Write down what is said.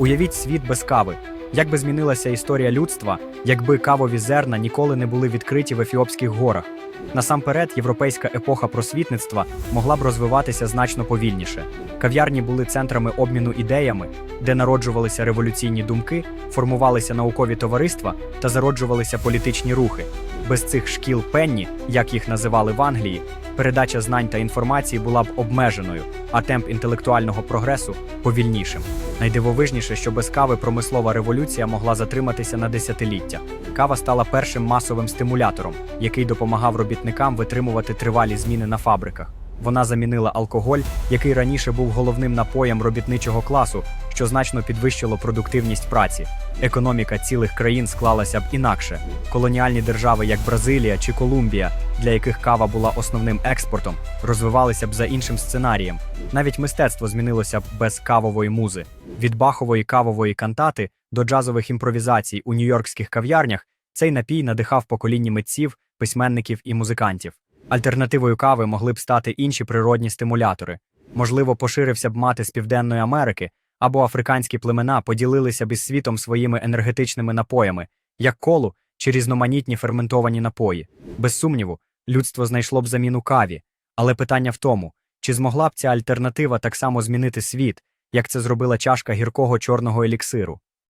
Уявіть світ без кави. Як би змінилася історія людства, якби кавові зерна ніколи не були відкриті в Ефіопських горах. Насамперед, європейська епоха просвітництва могла б розвиватися значно повільніше. Кав'ярні були центрами обміну ідеями, де народжувалися революційні думки, формувалися наукові товариства та зароджувалися політичні рухи. Без цих шкіл пенні, як їх називали в Англії, передача знань та інформації була б обмеженою, а темп інтелектуального прогресу повільнішим. Найдивовижніше, що без кави промислова революція могла затриматися на десятиліття. Кава стала першим масовим стимулятором, який допомагав робітникам витримувати тривалі зміни на фабриках. Вона замінила алкоголь, який раніше був головним напоєм робітничого класу, що значно підвищило продуктивність праці. Економіка цілих країн склалася б інакше. Колоніальні держави, як Бразилія чи Колумбія, для яких кава була основним експортом, розвивалися б за іншим сценарієм. Навіть мистецтво змінилося б без кавової музи. Від бахової кавової кантати до джазових імпровізацій у нью-йоркських кав'ярнях цей напій надихав покоління митців, письменників і музикантів. Альтернативою кави могли б стати інші природні стимулятори. Можливо, поширився б мати з Південної Америки, або африканські племена поділилися б із світом своїми енергетичними напоями, як колу чи різноманітні ферментовані напої. Без сумніву, людство знайшло б заміну каві. Але питання в тому, чи змогла б ця альтернатива так само змінити світ, як це зробила чашка гіркого чорного еліксиру.